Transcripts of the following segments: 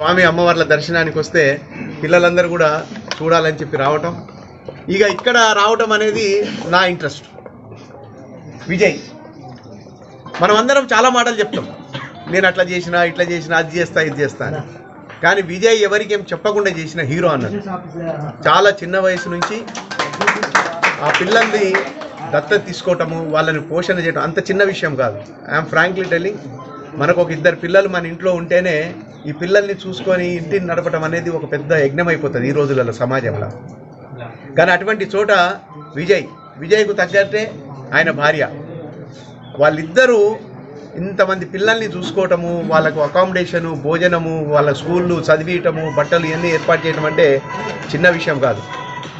స్వామి అమ్మవార్ల దర్శనానికి వస్తే పిల్లలందరూ కూడా చూడాలని చెప్పి రావటం. ఇక ఇక్కడ రావటం అనేది నా ఇంట్రెస్ట్. విజయ్ మనం అందరం చాలా మాటలు చెప్తాం. నేను అట్లా చేసిన ఇట్లా చేసిన అది చేస్తా ఇది చేస్తా అని. కానీ విజయ్ ఎవరికి ఏం చెప్పకుండా చేసిన హీరో అన్నది చాలా చిన్న వయసు నుంచి ఆ పిల్లల్ని దత్తత తీసుకోవటము వాళ్ళని పోషణ చేయటం అంత చిన్న విషయం కాదు. ఐఎమ్ ఫ్రాంక్లీ టెల్లింగ్ మనకు ఒక ఇద్దరు పిల్లలు మన ఇంట్లో ఉంటేనే ఈ పిల్లల్ని చూసుకొని ఇంటిని నడపటం అనేది ఒక పెద్ద యజ్ఞం అయిపోతుంది ఈ రోజులలో సమాజంలో. కానీ అటువంటి చోట విజయ్ విజయ్కు తగ్గట్టే ఆయన భార్య. వాళ్ళిద్దరూ ఇంతమంది పిల్లల్ని చూసుకోవటము వాళ్ళకు అకామిడేషను భోజనము వాళ్ళ స్కూళ్ళు చదివియటము బట్టలు ఇవన్నీ ఏర్పాటు చేయడం అంటే చిన్న విషయం కాదు.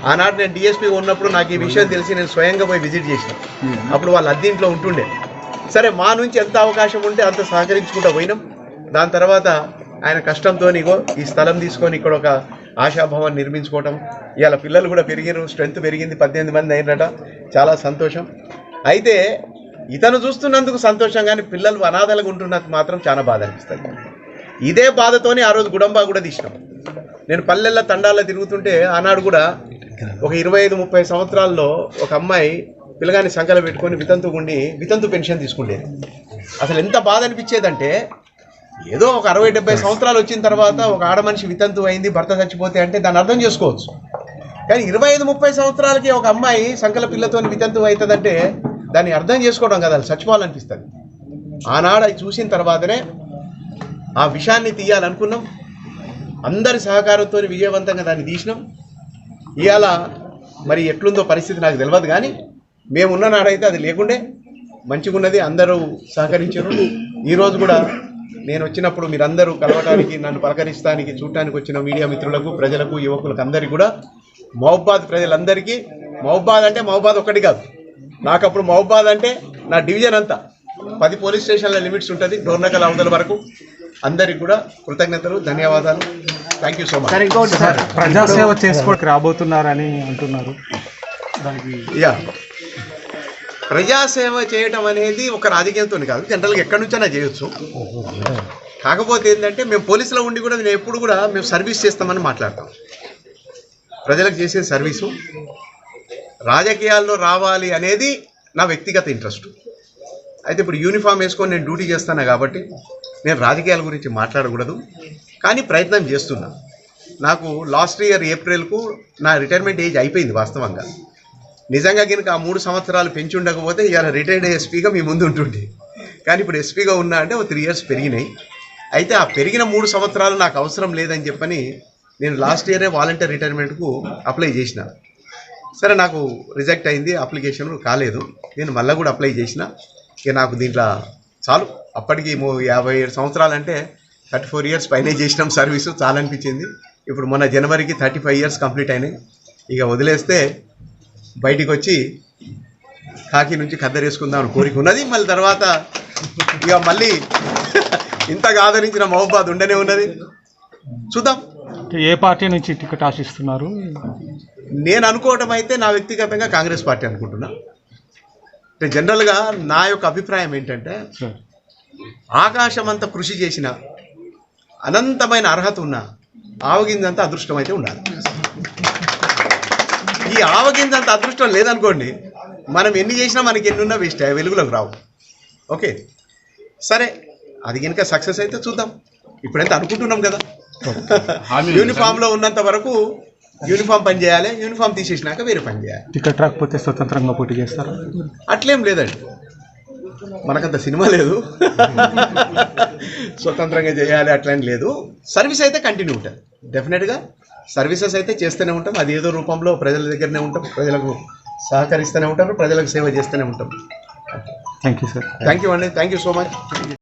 ఆనాడు నేను డిఎస్పీ ఉన్నప్పుడు నాకు ఈ విషయం తెలిసి నేను స్వయంగా పోయి విజిట్ చేసిన. అప్పుడు వాళ్ళు అద్దీంట్లో ఉంటుండే. సరే మా నుంచి ఎంత అవకాశం ఉంటే అంత సహకరించుకుంటూ పోయినాం. దాని తర్వాత ఆయన కష్టంతో ఇగో ఈ స్థలం తీసుకొని ఇక్కడ ఒక ఆశాభవన్ నిర్మించుకోవటం. ఇవాళ పిల్లలు కూడా పెరిగారు స్ట్రెంత్ పెరిగింది పద్దెనిమిది మంది అయినట చాలా సంతోషం. అయితే ఇతను చూస్తున్నందుకు సంతోషం కానీ పిల్లలు అనాథలుగా ఉంటున్నందుకు మాత్రం చాలా బాధ అనిపిస్తుంది. ఇదే బాధతోనే ఆ రోజు గుడంబా కూడా తీసినాం. నేను పల్లెల్లో తండాల్లో తిరుగుతుంటే ఆనాడు కూడా ఒక ఇరవై ఐదు ముప్పై సంవత్సరాల్లో ఒక అమ్మాయి పిల్లగాని సంకల పెట్టుకొని వితంతు ఉండి వితంతు పెన్షన్ తీసుకుండేది. అసలు ఎంత బాధ అనిపించేదంటే ఏదో ఒక అరవై డెబ్బై సంవత్సరాలు వచ్చిన తర్వాత ఒక ఆడ మనిషి వితంతు అయింది భర్త చచ్చిపోతే అంటే దాన్ని అర్థం చేసుకోవచ్చు. కానీ ఇరవై ఐదు ముప్పై సంవత్సరాలకి ఒక అమ్మాయి సంకల పిల్లతో వితంతు అవుతుందంటే దాన్ని అర్థం చేసుకోవడం కదా చచ్చిపోవాలనిపిస్తుంది. ఆనాడు అది చూసిన తర్వాతనే ఆ విషయాన్ని తీయాలనుకున్నాం. అందరి సహకారంతో విజయవంతంగా దాన్ని తీసినాం. ఇవాళ మరి ఎట్లుందో పరిస్థితి నాకు తెలియదు కానీ మేము ఉన్న నాడైతే అది లేకుండే మంచిగున్నది అందరూ సహకరించారు ఈరోజు కూడా నేను వచ్చినప్పుడు మీరందరూ కలవటానికి నన్ను పలకరిస్తానికి చూడటానికి వచ్చిన మీడియా మిత్రులకు ప్రజలకు యువకులకు అందరికీ కూడా మహబాద్ ప్రజలందరికీ మహబాద్ అంటే మహబాద్ ఒక్కటి కాదు. నాకు అప్పుడు మహబాద్ అంటే నా డివిజన్ అంతా. పది పోలీస్ స్టేషన్ల లిమిట్స్ ఉంటుంది డోర్నకల్ అవతల వరకు. అందరికి కూడా కృతజ్ఞతలు ధన్యవాదాలు. థ్యాంక్ యూ సో మచ్ ప్రజాసేవ చేసుకోవడానికి రాబోతున్నారని అంటున్నారు. దానికి యా ప్రజాసేవ చేయటం అనేది ఒక రాజకీయంతో కాదు జనరల్గా ఎక్కడి నుంచైనా చేయొచ్చు. కాకపోతే ఏంటంటే మేము పోలీసులో ఉండి కూడా నేను ఎప్పుడు కూడా మేము సర్వీస్ చేస్తామని మాట్లాడతాం. ప్రజలకు చేసే సర్వీసు రాజకీయాల్లో రావాలి అనేది నా వ్యక్తిగత ఇంట్రెస్ట్. అయితే ఇప్పుడు యూనిఫామ్ వేసుకొని నేను డ్యూటీ చేస్తాను కాబట్టి నేను రాజకీయాల గురించి మాట్లాడకూడదు. కానీ ప్రయత్నం చేస్తున్నా. నాకు లాస్ట్ ఇయర్ ఏప్రిల్కు నా రిటైర్మెంట్ ఏజ్ అయిపోయింది వాస్తవంగా. నిజంగా కనుక ఆ మూడు సంవత్సరాలు పెంచి ఉండకపోతే ఇవాళ రిటైర్డ్ ఎస్పీగా మీ ముందు ఉంటుండే. కానీ ఇప్పుడు ఎస్పీగా ఉన్నా అంటే ఒక త్రీ ఇయర్స్ పెరిగినాయి. అయితే ఆ పెరిగిన మూడు సంవత్సరాలు నాకు అవసరం లేదని చెప్పని నేను లాస్ట్ ఇయరే వాలంటీర్ రిటైర్మెంట్కు అప్లై చేసిన. సరే నాకు రిజెక్ట్ అయింది అప్లికేషన్ కాలేదు. నేను మళ్ళీ కూడా అప్లై చేసిన. ఇక నాకు దీంట్లో చాలు. అప్పటికి మూ యాభై ఏడు సంవత్సరాలు అంటే థర్టీ ఫోర్ ఇయర్స్ పైనే చేసినాం సర్వీసు చాలా అనిపించింది ఇప్పుడు మొన్న జనవరికి థర్టీ ఫైవ్ ఇయర్స్ కంప్లీట్ అయినాయి. ఇక వదిలేస్తే బయటికి వచ్చి కాకి నుంచి ఖద్దరేసుకుందాం అని కోరిక ఉన్నది. మళ్ళీ తర్వాత ఇక మళ్ళీ ఇంతగా ఆదరించిన మహబాద్ ఉండనే ఉన్నది. చూద్దాం. ఏ పార్టీ నుంచి టికెట్ ఆశిస్తున్నారు? నేను అనుకోవటం అయితే నా వ్యక్తిగతంగా కాంగ్రెస్ పార్టీ అనుకుంటున్నా. అంటే జనరల్గా నా యొక్క అభిప్రాయం ఏంటంటే ఆకాశం అంత కృషి చేసిన అనంతమైన అర్హత ఉన్న ఆవగింజంత అదృష్టం అయితే ఉండాలి. ఈ ఆవగింజంత అదృష్టం లేదనుకోండి మనం ఎన్ని చేసినా మనకి ఎన్ని ఉన్నా వేస్ట్ వెలుగులోకి రావు. ఓకే? సరే అది కనుక సక్సెస్ అయితే చూద్దాం. ఇప్పుడైతే అనుకుంటున్నాం కదా. యూనిఫామ్లో ఉన్నంత వరకు యూనిఫామ్ పని చేయాలి యూనిఫామ్ తీసేసినాక వేరే పని చేయాలి. టికెట్ రాకపోతే స్వతంత్రంగా పోటీ చేస్తారా? అట్లేం లేదండి. మనకంత సినిమా లేదు. స్వతంత్రంగా చేయాలి అట్లేం లేదు. సర్వీస్ అయితే కంటిన్యూ ఉంటుంది డెఫినెట్గా సర్వీసెస్ అయితే చేస్తూనే ఉంటాం. అది ఏదో రూపంలో ప్రజల దగ్గరనే ఉంటాం. ప్రజలకు సహకరిస్తూనే ఉంటాం. ప్రజలకు సేవ చేస్తూనే ఉంటాం. Thank you sir thank you అండి థ్యాంక్ యూ సో మచ్